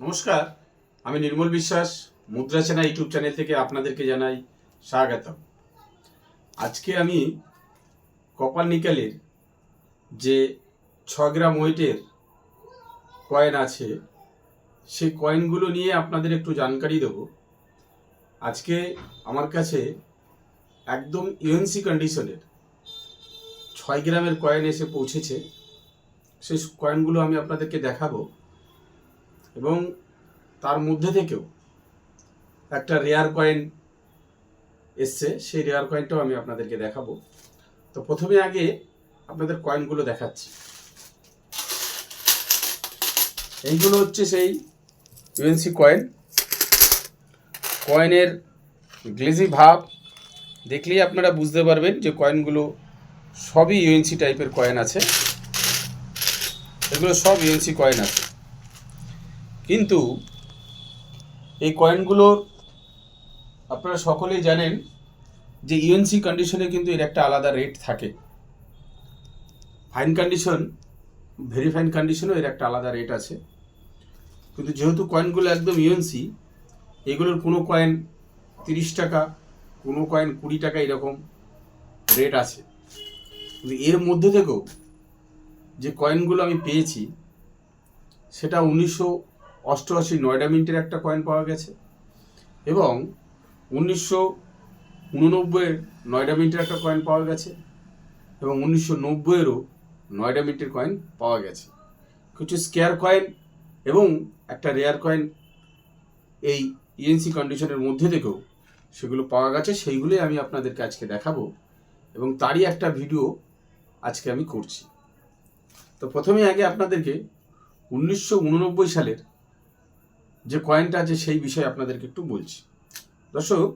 নমস্কার, আমি নির্মল বিশ্বাস, মুদ্রা সেনা ইউটিউব চ্যানেল থেকে আপনাদেরকে জানাই স্বাগতম। আজকে আমি কপার নিকেলের যে ছ গ্রাম ওয়েটের কয়েন আছে, সেই কয়েনগুলো নিয়ে আপনাদের একটু জানকারি দেবো। আজকে আমার কাছে একদম ইউএনসি কন্ডিশনের ছয় গ্রামের কয়েন এসে পৌঁছেছে। সেই কয়েনগুলো আমি আপনাদেরকে দেখাবো। এবং তার মধ্যে থেকেও একটা রেয়ার কয়েন এসছে। সেই রেয়ার কয়েনটাও আমি আপনাদেরকে দেখাবো। তো প্রথমে আগে আপনাদের কয়েনগুলো দেখাচ্ছি। এইগুলো হচ্ছে সেই ইউএনসি কয়েন কয়েনের গ্লেজি ভাব দেখলেই আপনারা বুঝতে পারবেন যে কয়েনগুলো সবই ইউএনসি টাইপের কয়েন আছে। এগুলো সব ইউএনসি কয়েন আছে। কিন্তু এই কয়েনগুলোর আপনারা সকলেই জানেন যে ইউএনসি কন্ডিশনে কিন্তু এর একটা আলাদা রেট থাকে। ফাইন কন্ডিশন ভেরি ফাইন কন্ডিশনও এর একটা আলাদা রেট আছে। কিন্তু যেহেতু কয়েনগুলো একদম ইউএনসি এগুলোর কোনো কয়েন তিরিশ টাকা, কোনো কয়েন কুড়ি টাকা এরকম রেট আছে। কিন্তু এর মধ্যে থেকেও যে কয়েনগুলো আমি পেয়েছি, সেটা উনিশশো অষ্টআশি নয়ডা মিন্টের একটা কয়েন পাওয়া গেছে। এবং উনিশশো উননব্বইয়ের নয়ডা মিন্টের একটা কয়েন পাওয়া গেছে এবং উনিশশো নব্বইয়েরও নয়ডা মিন্টের কয়েন পাওয়া গেছে। কিছু স্কেয়ার কয়েন এবং একটা রেয়ার কয়েন এই ইএনসি কন্ডিশনের মধ্যে থেকেও সেগুলো পাওয়া গেছে, সেইগুলোই আমি আপনাদেরকে আজকে দেখাবো এবং তারই একটা ভিডিও আজকে আমি করছি। তো প্রথমে আগে আপনাদেরকে উনিশশো উননব্বই সালের যে কয়েনটা আছে সেই বিষয়ে আপনাদেরকে একটু বলছি। দর্শক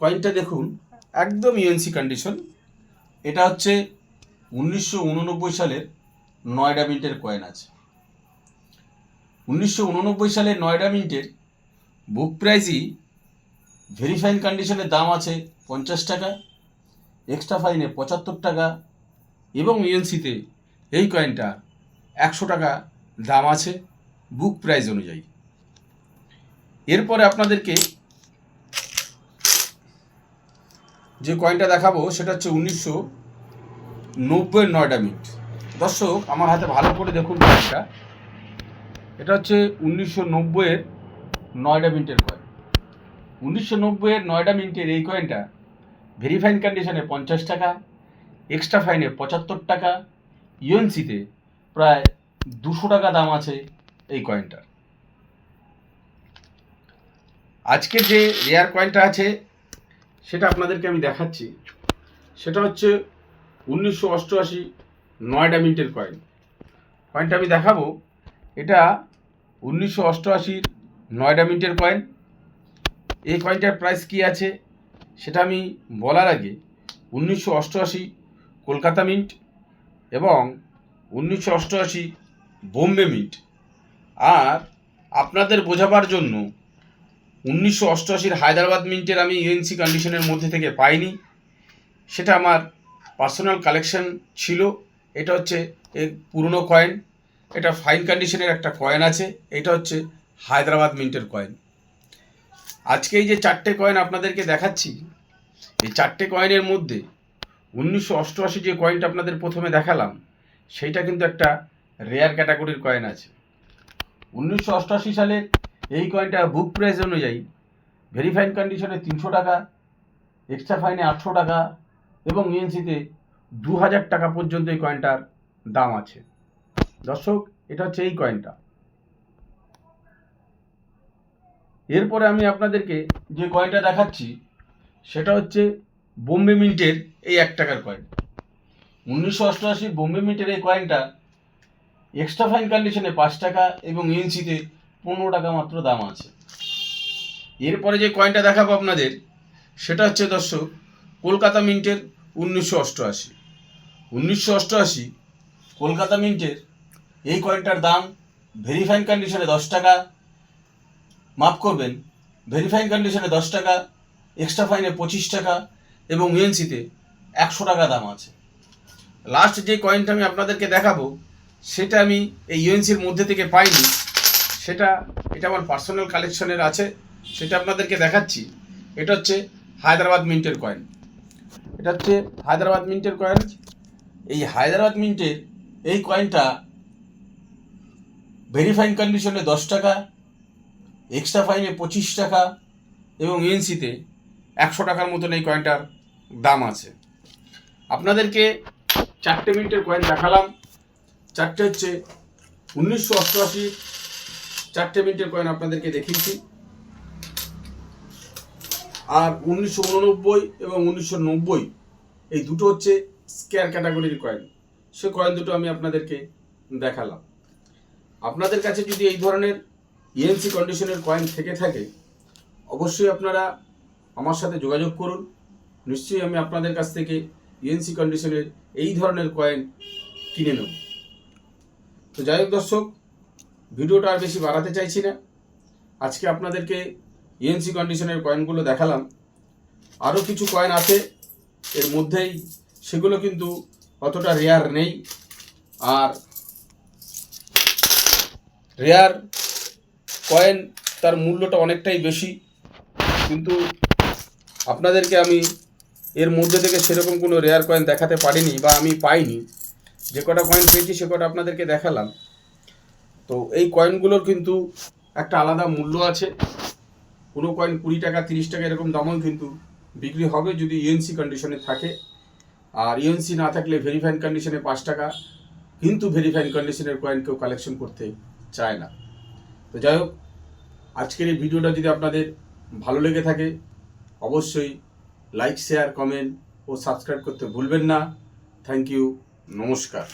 কয়েনটা দেখুন, একদম ইউএনসি কন্ডিশন এটা হচ্ছে উনিশশো উননব্বই সালের নয়ডা মিন্টের কয়েন আছে। উনিশশো সালের নয়ডা মিন্টের বুক প্রাইজই ভেরিফাইন কন্ডিশনের দাম আছে পঞ্চাশ টাকা এক্সট্রা ফাইনে পঁচাত্তর টাকা, এবং ইউএনসিতে এই কয়েনটা একশো টাকা দাম আছে বুক প্রাইস অনুযায়ী। এরপরে আপনাদেরকে যে কয়েনটা দেখাবো, সেটা হচ্ছে উনিশশো নব্বইয়ের নয়ডা মিনিট দর্শক, আমার হাতে ভালো করে দেখুন কয়েনটা এটা হচ্ছে উনিশশো নব্বইয়ের নয়ডা মিনিটের কয়েন উনিশশো নব্বইয়ের নয়ডা মিনিটের এই কয়েনটা ভেরিফাইন কন্ডিশনে পঞ্চাশ টাকা এক্সট্রা ফাইনে পঁচাত্তর টাকা ইউএনসিতে প্রায় দুশো টাকা দাম আছে এই কয়েনটার আজকের যে রেয়ার কয়েনটা আছে, সেটা আপনাদেরকে আমি দেখাচ্ছি। সেটা হচ্ছে উনিশশো অষ্টআশি নয়ডা মিন্টের কয়েন। কয়েনটা আমি দেখাবো। এটা উনিশশো অষ্টআশির নয়ডা মিন্টের কয়েন। এই কয়েনটার প্রাইস কি আছে, সেটা আমি বলার আগে উনিশশো অষ্টআশি কলকাতা মিন্ট এবং উনিশশো অষ্টআশি বোম্বে মিন্ট। আর আপনাদের বোঝাবার জন্য উনিশশো অষ্টআশির হায়দ্রাবাদ মিন্টের আমি ইউএনসি কন্ডিশনের মধ্যে থেকে পাইনি। সেটা আমার পার্সোনাল কালেকশন ছিল। এটা হচ্ছে এর পুরনো কয়েন এটা ফাইন কন্ডিশনের একটা কয়েন আছে। এটা হচ্ছে হায়দ্রাবাদ মিন্টের কয়েন আজকে এই যে চারটে কয়েন আপনাদেরকে দেখাচ্ছি, এই চারটে কয়েনের মধ্যে উনিশশো অষ্টআশি যে কয়েনটা আপনাদের প্রথমে দেখালাম, সেইটা কিন্তু একটা রেয়ার ক্যাটাগরির কয়েন আছে। উনিশশো অষ্টআশি সালে এই কয়েনটা বুক প্রাইস অনুযায়ী ভেরিফাইন কন্ডিশনে তিনশো টাকা এক্সট্রা ফাইনে আটশো টাকা এবং ইএনসিতে দু হাজার টাকা পর্যন্ত এই কয়েনটার দাম আছে। দর্শক, এটা হচ্ছে এই কয়েনটা এরপরে আমি আপনাদেরকে যে কয়েনটা দেখাচ্ছি, সেটা হচ্ছে বোম্বে মিন্টের এই এক টাকার কয়েন উনিশশো অষ্টআশি বোম্বে মিন্টের এই কয়েনটা এক্সট্রা ফাইন কন্ডিশনে পাঁচ টাকা এবং ইএনসিতে পনেরো টাকা মাত্র দাম আছে। এরপরে যে কয়েনটা দেখাবো আপনাদের, সেটা হচ্ছে দর্শক, কলকাতা মিন্টের উনিশশো অষ্টআশি। উনিশশো অষ্টআশি কলকাতা মিন্টের এই কয়েনটার দাম ভেরিফাইন কন্ডিশনে দশ টাকা। মাফ করবেন ভেরিফাইন কন্ডিশনে দশ টাকা এক্সট্রা ফাইনে পঁচিশ টাকা এবং ইউএনসিতে একশো টাকা দাম আছে। লাস্ট যে কয়েনটা আমি আপনাদেরকে দেখাবো, সেটা আমি এই ইউএনসির মধ্যে থেকে পাইনি। সেটা, এটা আমার পার্সোনাল কালেকশনের আছে, সেটা আপনাদেরকে দেখাচ্ছি। এটা হচ্ছে হায়দ্রাবাদ মিন্টের কয়েন এটা হচ্ছে হায়দ্রাবাদ মিন্টের কয়েন এই হায়দ্রাবাদ মিন্টের এই কয়েনটা ভেরিফাইং কন্ডিশনে দশ টাকা এক্সট্রা ফাইনে পঁচিশ টাকা এবং ইএনসিতে একশো টাকার মতন এই কয়েনটার দাম আছে। আপনাদেরকে চারটে মিনিটের কয়েন দেখালাম। চারটে হচ্ছে উনিশশো অষ্টআশি চারটে মিনিটের কয়েন আপনাদেরকে দেখিয়েছি। আর উনিশশো উননব্বই এবং উনিশশো নব্বই, এই দুটো হচ্ছে স্কেয়ার ক্যাটাগরির কয়েন সে কয়েন দুটো আমি আপনাদেরকে দেখালাম। আপনাদের কাছে যদি এই ধরনের ইএনসি কন্ডিশনের কয়েন থেকে থাকে, অবশ্যই আপনারা আমার সাথে যোগাযোগ করুন। নিশ্চয়ই আমি আপনাদের কাছ থেকে ইএনসি কন্ডিশনের এই ধরনের কয়েন কিনে নেব। তো যাই হোক দর্শক ভিডিওটা আর বেশি বাড়াতে চাইছি না। আজকে আপনাদেরকে ইএনসি কন্ডিশনের কয়েনগুলো দেখালাম। আরও কিছু কয়েন আছে, এর মধ্যেই সেগুলো কিন্তু অতটা রেয়ার নেই। আর রেয়ার কয়েন তার মূল্যটা অনেকটাই বেশি। কিন্তু আপনাদেরকে আমি এর মধ্যে থেকে সেরকম কোনো রেয়ার কয়েন দেখাতে পারিনি বা আমি পাইনি। যে কটা কয়েন পেয়েছি সে কটা আপনাদেরকে দেখালাম। তো এই কয়েনগুলোর কিন্তু একটা আলাদা মূল্য আছে। কোনো কয়েন কুড়ি টাকা, তিরিশ টাকা এরকম দামও কিন্তু বিক্রি হবে যদি ইএনসি কন্ডিশনে থাকে। আর ইএনসি না থাকলে ভেরিফাইন কন্ডিশনে পাঁচ টাকা, কিন্তু ভেরিফাইন কন্ডিশনের কয়েন কেউ কালেকশন করতে চায় না। তো যাই হোক, আজকের এই ভিডিওটা যদি আপনাদের ভালো লেগে থাকে, অবশ্যই লাইক শেয়ার কমেন্ট ও সাবস্ক্রাইব করতে ভুলবেন না। থ্যাংক ইউ নমস্কার।